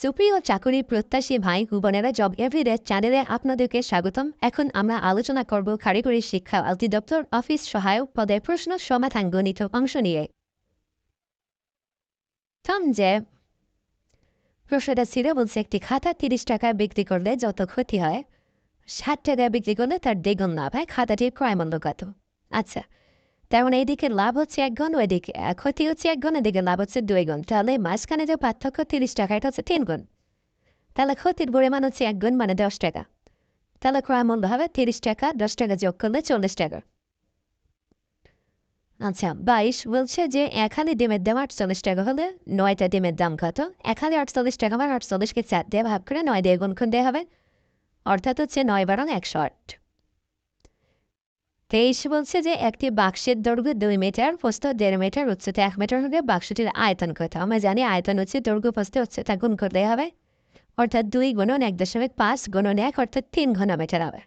সুপ্রিয় চাকরি প্রত্যাশী ভাই ও বোনেরা জব এভরিডে চ্যানেলে আপনাদেরকে স্বাগতম। এখন আমরা আলোচনা করব কারিগরি শিক্ষা অধিদপ্তর অফিস সহায়ক পদে প্রশ্ন সমাধান গণিত অংশ নিয়ে। যে প্রশ্নটা ছিল, বলছে, একটি খাতা তিরিশ টাকায় বিক্রি করলে যত ক্ষতি হয়, ষাট টাকায় বিক্রি করলে তার দ্বিগুণ লাভ হয়, খাতাটির ক্রয় মূল্য কত? আচ্ছা তেমন এইদিকে লাভ হচ্ছে এক গুণ আহ, ক্ষতি হচ্ছে এক গুণ এদিকে লাভ হচ্ছে দুই গুণ তাহলে মাঝখানে যে পার্থক্য তিরিশ টাকা এটা হচ্ছে তিন গুণ তাহলে ক্ষতির পরিমাণ হচ্ছে এক গুণ মানে দশ টাকা। তাহলে ক্রয় মূল্য হবে তিরিশ টাকা দশ টাকা যোগ করলে চল্লিশ টাকা। আচ্ছা বাইশ বলছে যে হালি ডিমের দাম আটচল্লিশ টাকা হলে নয়টা ডিমের দাম কত? হালি আটচল্লিশ টাকা মানে আটচল্লিশকে চার দিয়ে ভাগ করে নয় দিয়ে গুণ খুন দেওয়া হবে। অর্থাৎ হচ্ছে নয় বারং একশো আট। তেইশ বলছে যে একটি বাক্সের দৈর্ঘ্য দুই মিটার, প্রস্থ দেড় মিটার, উচ্চতা এক মিটার হলে বাক্সটির আয়তন কত? আমরা জানি আয়তন হচ্ছে দৈর্ঘ্য, প্রস্থ, উচ্চতা গুণ করতে হবে। অর্থাৎ দুই গুণন এক দশমিক পাঁচ গুণন এক, অর্থাৎ তিন ঘন মিটার হবে।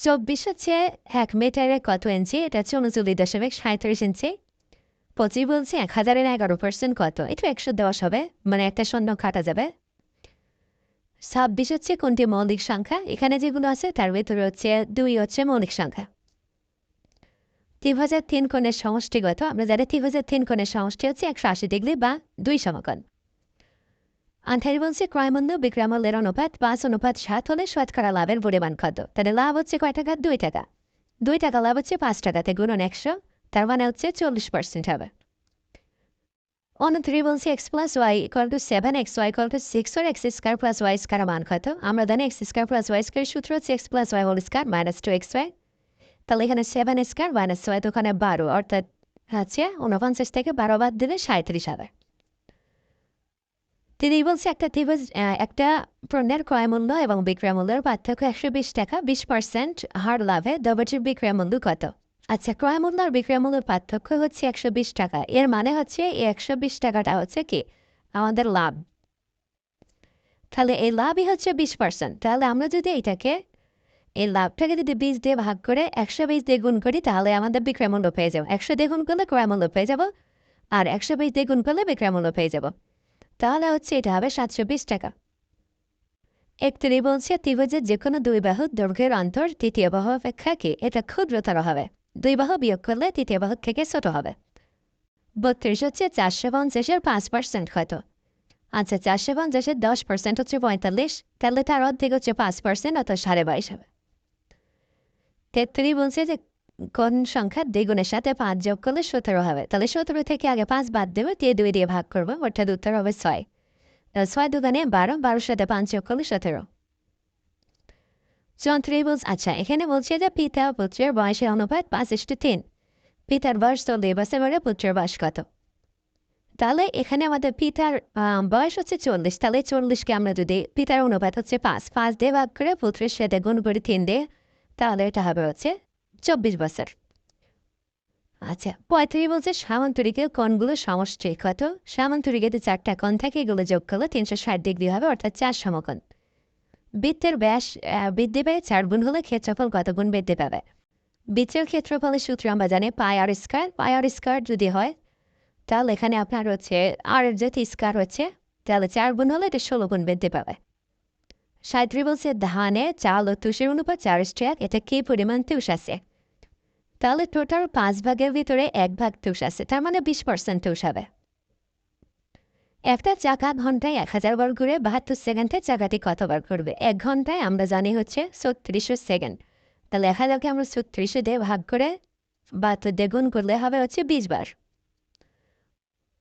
চব্বিশ হচ্ছে এক মিটারে কত ইঞ্চি? এটা হচ্ছে উনচল্লিশ দশমিক সাঁত্রিশ ইঞ্চি। পঁচিশ বলছে এক হাজারের এগারো পার্সেন্ট কত? এটা একশো দশ হবে মানে একটা শূন্য কাটা যাবে। ছাব্বিশ হচ্ছে কোনটি মৌলিক সংখ্যা? এখানে যেগুলো আছে, তার ভেতরে হচ্ছে দুই হচ্ছে মৌলিক সংখ্যা। ত্রিভুজের তিন কোণের সমষ্টিগত আমরা জানি ত্রিভুজের তিন কোণের সমষ্টি হচ্ছে একশো আশি ডিগ্রি বা দুই সমকোণ। আন্থারি বলছে ক্রয়মূল্য, বিক্রয়মূল্যের অনুপাত পাঁচ, অনুপাত সাত হলে শতকরা লাভের পরিমাণ কত? তাহলে লাভ হচ্ছে কয় টাকা? দুই টাকা। দুই টাকা লাভ হচ্ছে পাঁচ টাকাতে গুণন একশো, তার মানে হচ্ছে চল্লিশ পার্সেন্ট হবে। Plus Y equal to seven X Y equal to six or X square plus Y square মান কত আমরা জানি X square plus Y square সূত্র হচ্ছে Y whole square minus two X Y তাহলে এখানে সেভেন স্কোয়ার মাইনাস ওয়াই তো ওখানে বারো অর্থাৎ হচ্ছে ঊনপঞ্চাশ থেকে বারো বাদ দিলে সাঁত্রিশ হবে তিনি বলছে একটা ত্রিভুজ একটা পণ্যের ক্রয় মূল্য এবং বিক্রয় মূল্যের পার্থক্য একশো বিশ টাকা বিশ পার্সেন্ট হার লাভে দ্রব্যটির বিক্রয় মূল্য কত আচ্ছা ক্রয় মূল্য আর বিক্রয় মূল্যের পার্থক্য হচ্ছে একশো বিশ টাকা। এর মানে হচ্ছে এই একশো বিশ টাকাটা হচ্ছে কি? আমাদের লাভ। তাহলে এই লাভই হচ্ছে বিশ পার্সেন্ট তাহলে আমরা যদি এটাকে, এই লাভটাকে যদি বিশ দিয়ে ভাগ করে একশো বিশ দিয়ে গুণ করি, তাহলে আমাদের বিক্রয় মূল্য পেয়ে যাব। একশো দিয়ে গুণ করলে ক্রয় মূল্য পেয়ে যাব আর একশো বিশ দিয়ে গুণ করলে বিক্রয় মূল্য পেয়ে যাব। তাহলে হচ্ছে এটা হবে সাতশো বিশ টাকা। একটি বলছে ত্রিভুজের যে কোনো দুই বাহু দৈর্ঘ্যের অন্তর, তৃতীয় বাহু অপেক্ষা কি? এটা ক্ষুদ্রতর হবে। দুই বাহু বিয়োগ করলে তৃতীয় বাহক থেকে ছোট হবে বত্রিশ হচ্ছে চারশো পঞ্চাশের পাঁচ পার্সেন্ট কত আচ্ছা চারশো পঞ্চাশের দশ পার্সেন্ট হচ্ছে পঁয়তাল্লিশ তাহলে তার অর্ধেক হচ্ছে পাঁচ পার্সেন্ট অর্থাৎ সাড়ে বাইশ হবে তেত্রিশ বলছে যে কোন সংখ্যা দ্বিগুণের সাথে পাঁচ যোগ করলে সতেরো হবে তাহলে সতেরো থেকে আগে পাঁচ বাদ দেবো দিয়ে দুই দিয়ে ভাগ করব অর্থাৎ উত্তর হবে ছয় ছয় দুগানে বারো বারোর সাথে পাঁচ যোগ করলে সতেরো বলছে আচ্ছা এখানে বলছে যে পিতা পুত্রের বয়সের অনুপাত পাঁচ ইস্টু তিন পিতার বয়স চল্লিশ বছর বলে পুত্রের বয়স কত? তাহলে এখানে আমাদের পিতার বয়স হচ্ছে চল্লিশ। তাহলে চল্লিশকে আমরা যদি পিতার অনুপাত হচ্ছে পাঁচ পাঁচ দিয়ে ভাগ করে পুত্রের সাথে গুণ করে তিন দিয়ে, তাহলে এটা হবে হচ্ছে চব্বিশ বছর। আচ্ছা পঁয়ত্রিশ বলছে সামান্তরিকের কোণগুলো সমষ্টি কত? সামান্তরিকেতে চারটা কোণ থাকে, এগুলো যোগ করলে তিনশো ষাট ডিগ্রি হবে, অর্থাৎ চার সমকোণ। বৃত্তের ব্যাস বৃদ্ধি পেয়ে চার গুণ হলে ক্ষেত্রফল কত গুণ বৃদ্ধি পাবে? বৃত্তের ক্ষেত্রফলের সূত্র আমরা জানি পাই আর স্কোয়ার পাই আর স্কোয়ার যদি হয়, তাহলে এখানে আপনার হচ্ছে আর যদি স্কোয়ার হচ্ছে, তাহলে চার গুণ হলে এটা ষোলো গুণ বৃদ্ধি পাবে। সাঁত্রি বলছে ধানে চাল ও তুষের অনুপাত চার স্ট্যাক এটা কি পরিমাণ তুষ আছে? তাহলে টোটাল পাঁচ ভাগের ভিতরে এক ভাগ তুষ আছে, তার মানে বিশ পার্সেন্ট তুষ হবে। একটা চাকা ঘন্টায় এক হাজার বার ঘুরে বাহাত্তর সেকেন্ডে চাকাটি কতবার করবে এক ঘন্টায় আমরা জানি হচ্ছে ছত্রিশশো সেকেন্ড। তাহলে এক হাজারকে আমরা ছত্রিশশো দিয়ে ভাগ করে বাহাত্তর দিয়ে গুণ করলে হবে হচ্ছে বিশ বার।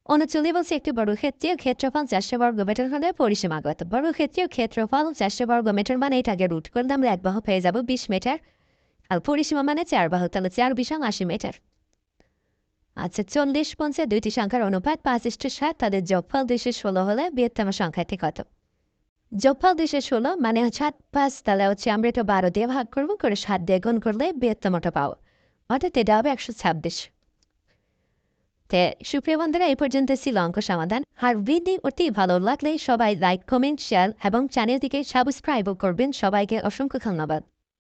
উনচল্লিশ বলছে একটি বর্গক্ষেত্রীয় ক্ষেত্রফল চারশো বর্গ মিটার হলে পরিসীমাগত বর্গক্ষেত্রীয় ক্ষেত্রফল চারশো বর্গ মিটার মানে এটাকে রুট করলে আমরা এক বাহু পেয়ে যাব বিশ মিটার আর পরিসীমা মানে চার বাহু, তাহলে চার বিশাং আশি মিটার আচ্ছা চল্লিশ পঞ্চে দুইটি সংখ্যার অনুপাত পাঁচ সাত, তাদের যোগফল দুইশো ষোলো হলে বৃহত্তম সংখ্যাটি কত? যোগফল দুইশো ষোলো মানে সাত পাঁচ, তাহলে হচ্ছে আমরা এটা বারো দিয়ে ভাগ করব, করে সাত দিয়ে গুণ করলে বৃহত্তমটা পাবো। অর্থাৎ এটা হবে একশো ছাব্বিশ। তে, সুপ্রিয় বন্ধুরা, এই পর্যন্ত ছিল অঙ্ক সমাধান। আর ভিডিও অতি ভালো লাগলে সবাই লাইক, কমেন্ট, শেয়ার এবং চ্যানেলটিকে সাবস্ক্রাইবও করবেন। সবাইকে অসংখ্য ধন্যবাদ।